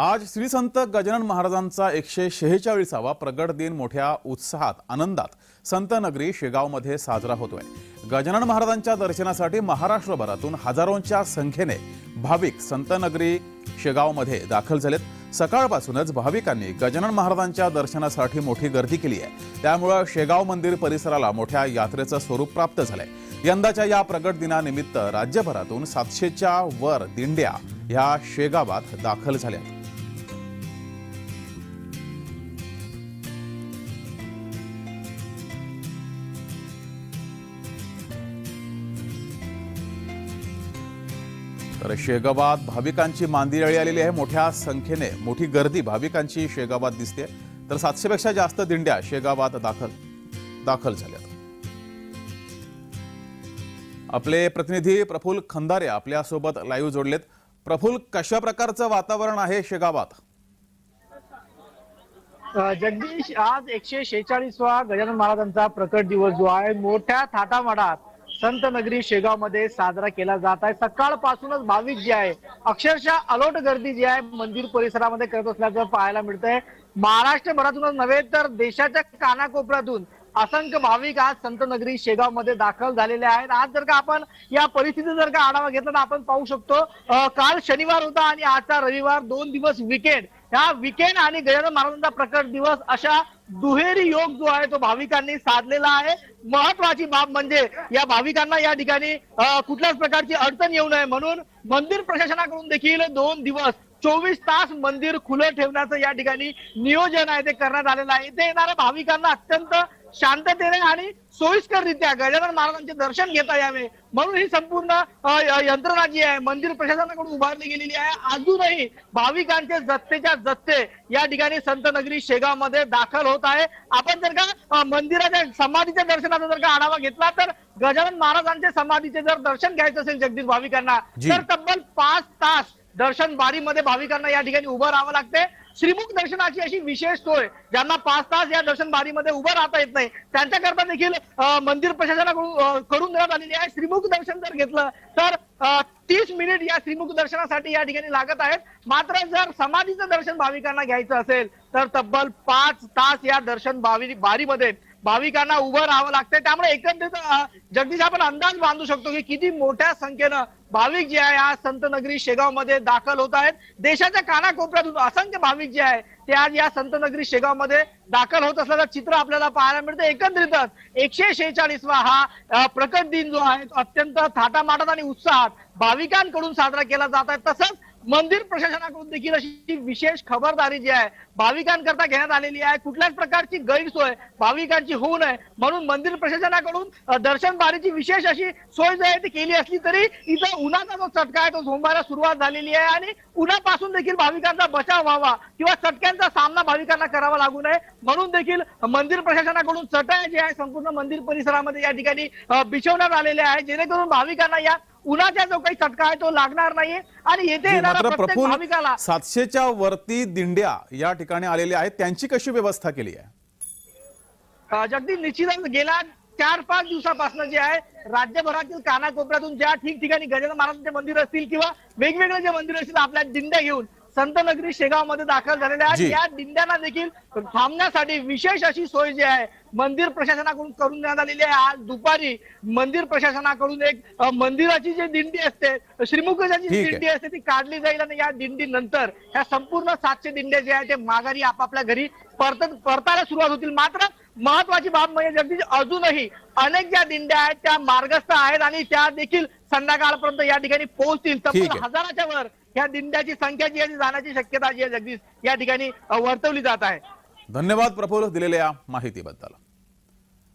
आज श्री संत गजानन महाराजांचा एकशे शेहेचाळीसावा प्रगट दिन मोठ्या उत्साहात आनंदात संत नगरी शेगावमध्ये साजरा होतोय. गजानन महाराजांच्या दर्शनासाठी महाराष्ट्रभरातून हजारोंच्या संख्येने भाविक संत नगरी शेगावमध्ये दाखल झालेत. सकाळपासूनच भाविकांनी गजानन महाराजांच्या दर्शनासाठी मोठी गर्दी केली आहे. त्यामुळं शेगाव मंदिर परिसराला मोठ्या यात्रेचं स्वरूप प्राप्त झालंय. यंदाच्या या प्रगट दिनानिमित्त राज्यभरातून सातशेच्या वर दिंड्या ह्या शेगावात दाखल झाल्या तर शेगावात भाविकांची मांदियाळी आलेली आहे. मोठ्या संख्येने मोठी गर्दी भाविकांची शेगावात दिसते. तर सातशेपेक्षा जास्त दिंड्या शेगावात दाखल दाखल झाल्या आपले प्रतिनिधी प्रफुल्ल खंदारे आपल्यासोबत लाईव्ह जोडलेत. प्रफुल्ल कशा प्रकारचं वातावरण आहे शेगावात जगदीश आज एकशे शेहेचाळीसवा गजानन महाराजांचा प्रकट दिवस जो आहे. मोठ्या थाटामाटात संत नगरी शेगावमध्ये साजरा केला जात आहे. सकाळपासूनच भाविक जे आहे अक्षरशः अलोट गर्दी जी आहे मंदिर परिसरामध्ये करत असल्याचं पाहायला मिळतंय. महाराष्ट्रभरातूनच नव्हे तर देशाच्या कानाकोपऱ्यातून असंख्य भाविक आज संत नगरी शेगावमध्ये दाखल झालेले आहेत. आज जर का आपण या परिस्थितीचा जर का आढावा घेतला तर आपण पाहू शकतो काल शनिवार होता आणि आजचा रविवार दोन दिवस विकेंड. ह्या विकेंड आणि गजानन महाराजांचा प्रकट दिवस अशा दुहेरी योग जो आहे तो भाविकांनी साधलेला आहे. महत्वाची बाब म्हणजे या भाविकांना या ठिकाणी कुठल्याच प्रकारची अडचण येऊ नये म्हणून मंदिर प्रशासनाकडून देखील दोन दिवस चोवीस तास मंदिर खुलं ठेवण्याचं या ठिकाणी नियोजन आहे ते करण्यात आलेलं आहे. इथे येणाऱ्या भाविकांना अत्यंत शांततेने आणि सोयीस्कररित्या गजानन महाराजांचे दर्शन घेता यावे. म्हणून ही संपूर्ण यंत्रणा जी आहे. मंदिर प्रशासनाकडून उभारली गेलेली आहे. अजूनही भाविकांचे जत्तेच्या जत्ते या ठिकाणी संत नगरी शेगावमध्ये दाखल होत आहे. आपण जर का मंदिराच्या समाधीच्या दर्शनाचा जर का आढावा घेतला तर गजानन महाराजांच्या समाधीचे जर दर्शन घ्यायचं असेल जगदीश भाविकांना. तर तब्बल पाच तास दर्शन बारीमध्ये भाविकांना या ठिकाणी उभं राहावं लागते. श्रीमुख दर्शनाची अशी विशेष सोय ज्यांना पाच तास या दर्शन बारीमध्ये उभं राहता येत नाही त्यांच्याकरता देखील मंदिर प्रशासनाकडून करून देण्यात आलेली आहे. श्रीमुख दर्शन जर घेतलं तर तीस मिनिट या श्रीमुख दर्शनासाठी या ठिकाणी लागत आहेत. मात्र जर समाधीचं दर्शन भाविकांना घ्यायचं असेल तर तब्बल पाच तास या दर्शन भावी बारीमध्ये भाविकांना उभं राहावं लागतंय. त्यामुळे एकंदरीत जगदीश आपण अंदाज बांधू शकतो की किती मोठ्या संख्येनं भाविक जे आहे आज संत नगरी शेगावमध्ये दाखल होत आहेत. देशाच्या कानाकोपऱ्यातून असंख्य भाविक जे आहे ते आज या संत नगरी शेगावमध्ये दाखल होत असल्याचं चित्र आपल्याला पाहायला मिळतं. एकंदरीतच एकशे शेहेचाळीसवा हा प्रकट दिन जो आहे तो अत्यंत थाटामाटात आणि उत्साहात भाविकांकडून साजरा केला जात आहे. तसंच मंदिर प्रशासनाकडून देखील अशी विशेष खबरदारी जी आहे भाविकांकरता घेण्यात आलेली आहे. कुठल्याच प्रकारची गैरसोय भाविकांची होऊ नये. म्हणून मंदिर प्रशासनाकडून दर्शनबारीची दर्शन बारीची विशेष अशी सोय जी आहे ती केली असली तरी इथं उन्हाचा जो चटका आहे तो झोंबायला सुरुवात झालेली आहे आणि उन्हापासून देखील भाविकांचा बचाव व्हावा किंवा चटक्यांचा सामना भाविकांना करावा लागू नये. म्हणून देखील मंदिर प्रशासनाकडून चटया जे आहे संपूर्ण मंदिर परिसरामध्ये या ठिकाणी बिछवण्यात आलेल्या आहे. जेणेकरून भाविकांना या उन्हाचा जो काही चटका आहे तो लागणार नाहीये. आणि येथे भाविकाला सातशेच्या वरती दिंड्या या ठिकाणी आलेल्या आहेत. त्यांची कशी व्यवस्था केली आहे? अ, जगदीश निश्चितच गेल्या चार पाच दिवसापासून जे आहे राज्यभरातील कानाकोपऱ्यातून ज्या ठिकठिकाणी गजानन महाराजांचे मंदिर असतील किंवा वेगवेगळे जे मंदिर असतील आपल्या दिंड्या घेऊन संत नगरी शेगावमध्ये दाखल झालेल्या आहेत. या दिंड्यांना देखील थांबण्यासाठी विशेष अशी सोय जी आहे मंदिर प्रशासनाकडून करून देण्यात आलेली आहे आज दुपारी मंदिर प्रशासनाकडून एक मंदिराची जी दिंडी असते श्रीमुखाची. दिंडी असते ती काढली जाईल आणि या दिंडी नंतर ह्या संपूर्ण सातशे दिंड्या जे आहेत ते माघारी आपापल्या घरी परत परतायला सुरुवात होतील मात्र महत्वाची बाब म्हणजे जगदीश अजूनही अनेक ज्या दिंड्या आहेत त्या मार्गस्थ आहेत आणि त्या देखील संध्याकाळपर्यंत या ठिकाणी पोहोचतील तब्बल. हजाराच्या वर या दिंड्याची संख्या जी आहे ती जाण्याची शक्यता जी आहे जगदीश या ठिकाणी वर्तवली जात आहे धन्यवाद प्रफुल्ल दिलेल्या माहितीबद्दल.